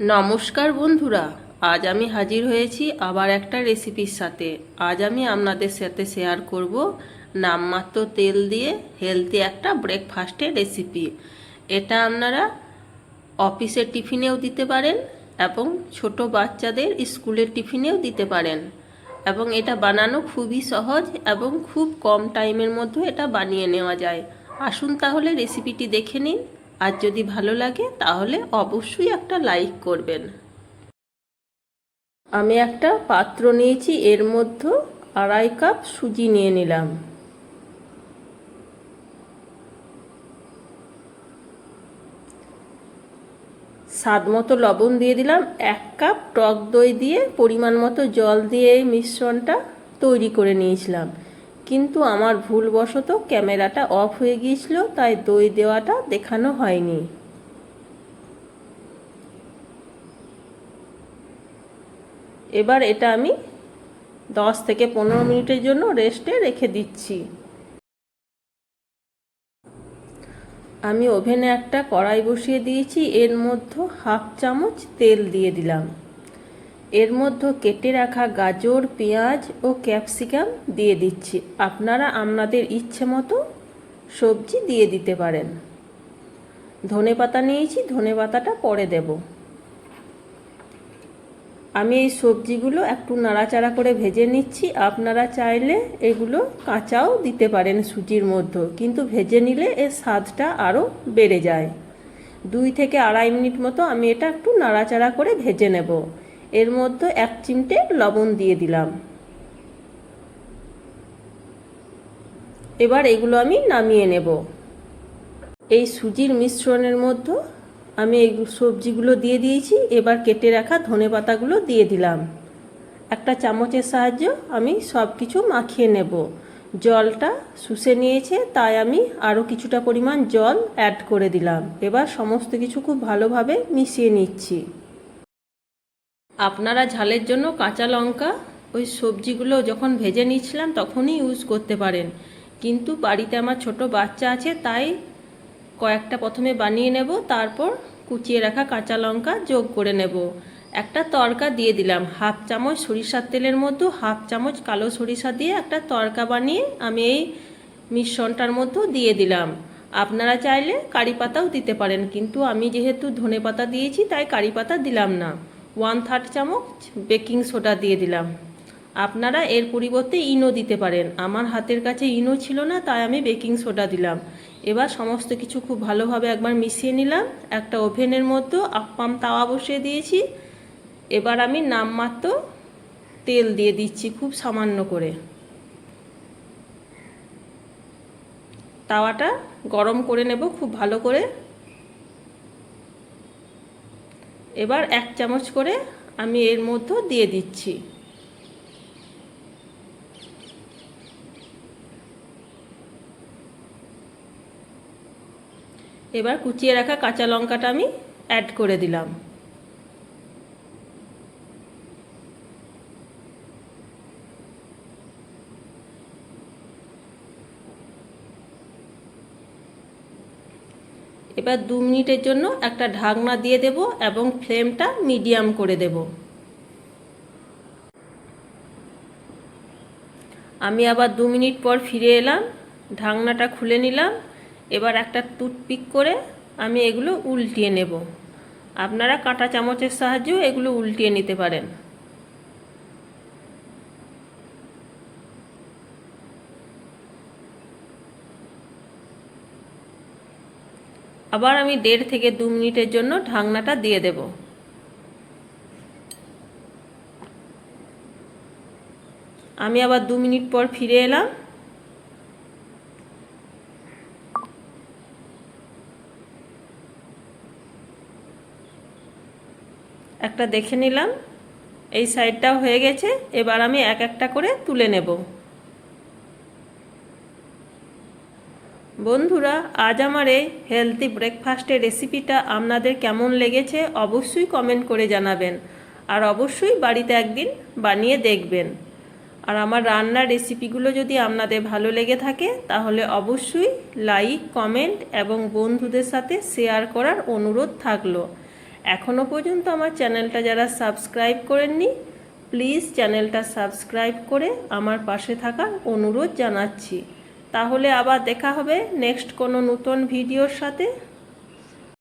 নমস্কার বন্ধুরা, আজ আমি হাজির হয়েছি আবার একটা রেসিপির সাথে। আজ আমি আপনাদের সাথে শেয়ার করব নামমাত্র তেল দিয়ে হেলদি একটা ব্রেকফাস্টের রেসিপি এটা আপনারা অফিসের টিফিনেও দিতে পারেন এবং ছোট বাচ্চাদের স্কুলের টিফিনেও দিতে পারেন। এবং এটা বানানো খুবই সহজ এবং খুব কম টাইমের মধ্যে এটা বানিয়ে নেওয়া যায়। আসুন তাহলে রেসিপিটি দেখে নিন। আর যদি ভালো লাগে, তাহলে অবশ্যই একটা লাইক করবেন। আমি একটা পাত্র নিয়েছি, এর মধ্যে আড়াই কাপ সুজি নিয়ে নিলাম। স্বাদ মতো লবণ দিয়ে দিলাম, এক কাপ টক দই দিয়ে পরিমাণ মতো জল দিয়ে এই মিশ্রণটা তৈরি করে নিয়েছিলাম। কিন্তু আমার ভুলবশত ক্যামেরাটা অফ হয়ে গিয়েছিল, তাই দই দেওয়াটা দেখানো হয়নি। এবার এটা আমি দশ থেকে পনেরো মিনিটের জন্য রেস্টে রেখে দিচ্ছি। আমি ওভেনে একটা কড়াই বসিয়ে দিয়েছি, এর মধ্যে হাফ চামচ তেল দিয়ে দিলাম। এর মধ্যে কেটে রাখা গাজর, পেঁয়াজ ও ক্যাপসিকাম দিয়ে দিচ্ছি। আপনারা আপনাদের ইচ্ছে মতো সবজি দিয়ে দিতে পারেন। ধনে পাতা নিয়েছি, ধনে পাতাটা পরে দেব। আমি এই সবজিগুলো একটু নাড়াচাড়া করে ভেজে নিচ্ছি। আপনারা চাইলে এগুলো কাঁচাও দিতে পারেন সুজির মধ্যে, কিন্তু ভেজে নিলে এর স্বাদটা আরও বেড়ে যায়। দুই থেকে আড়াই মিনিট মতো আমি এটা একটু নাড়াচাড়া করে ভেজে নেব। এর মধ্যে এক চিমটে লবণ দিয়ে দিলাম। এবার এগুলো আমি নামিয়ে নেব। এই সুজির মিশ্রণের মধ্যে আমি এই সবজিগুলো দিয়ে দিয়েছি। এবার কেটে রাখা ধনে পাতাগুলো দিয়ে দিলাম। একটা চামচের সাহায্যে আমি সব কিছু মাখিয়ে নেব। জলটা শুষে নিয়েছে, তাই আমি আরও কিছুটা পরিমাণ জল অ্যাড করে দিলাম। এবার সমস্ত কিছু খুব ভালোভাবে মিশিয়ে নিচ্ছি। আপনারা ঝালের জন্য কাঁচা লঙ্কা, ওই সবজিগুলো যখন ভেজে নিচ্ছিলাম তখনই ইউজ করতে পারেন। কিন্তু বাড়িতে আমার ছোট বাচ্চা আছে, তাই কয়েকটা প্রথমে বানিয়ে নেব, তারপর কুচিয়ে রাখা কাঁচা লঙ্কা যোগ করে নেব। একটা তরকা দিয়ে দিলাম, হাফ চামচ সরিষার তেলের মধ্যে, হাফ চামচ কালো সরিষা দিয়ে একটা তরকা বানিয়ে আমি এই মিশ্রণটার মধ্যে দিয়ে দিলাম। আপনারা চাইলে কারি পাতাও দিতে পারেন, কিন্তু আমি যেহেতু ধনে পাতা দিয়েছি, তাই কারি পাতা দিলাম না। ওয়ান থার্ড চামচ বেকিং সোডা দিয়ে দিলাম। আপনারা এর পরিবর্তে ইনো দিতে পারেন। আমার হাতের কাছে ইনো ছিল না, তাই আমি বেকিং সোডা দিলাম। এবার সমস্ত কিছু খুব ভালোভাবে একবার মিশিয়ে নিলাম। একটা ওভেনের মধ্যে আপ্পাম তাওয়া বসিয়ে দিয়েছি। এবার আমি নামমাত্র তেল দিয়ে দিচ্ছি খুব সামান্য করে। তাওয়াটা গরম করে নেব খুব ভালো করে। এবার এক চামচ করে আমি এর মধ্যে দিয়ে দিচ্ছি। এবার কুচিয়ে রাখা কাঁচা লঙ্কাটা আমি অ্যাড করে দিলাম। এবার দু মিনিটের জন্য একটা ঢাকনা দিয়ে দেব এবং ফ্লেমটা মিডিয়াম করে দেব। আমি আবার দু মিনিট পর ফিরে এলাম, ঢাকনাটা খুলে নিলাম, এবার একটা টুথপিক করে আমি এগুলো উল্টিয়ে নেব। আপনারা কাঁটা চামচের সাহায্যেও এগুলো উল্টিয়ে নিতে পারেন। আবার আমি দেড় থেকে দু মিনিটের জন্য ঢাকনাটা দিয়ে দেব। আমি আবার দু মিনিট পর ফিরে এলাম। একটা দেখে নিলাম। এই সাইডটাও হয়ে গেছে। এবার আমি এক একটা করে তুলে নেব। বন্ধুরা, আজ আমার এই হেলদি ব্রেকফাস্টের রেসিপিটা আপনাদের কেমন লেগেছে অবশ্যই কমেন্ট করে জানাবেন। আর অবশ্যই বাড়িতে একদিন বানিয়ে দেখবেন। আর আমার রান্নার রেসিপিগুলো যদি আপনাদের ভালো লেগে থাকে, তাহলে অবশ্যই লাইক কমেন্ট এবং বন্ধুদের সাথে শেয়ার করার অনুরোধ থাকল। এখনও পর্যন্ত আমার চ্যানেলটা যারা সাবস্ক্রাইব করেননি প্লিজ চ্যানেলটা সাবস্ক্রাইব করে আমার পাশে থাকার অনুরোধ জানাচ্ছি। তাহলে আবার দেখা হবে নেক্সট কোনো নতুন ভিডিওর সাথে।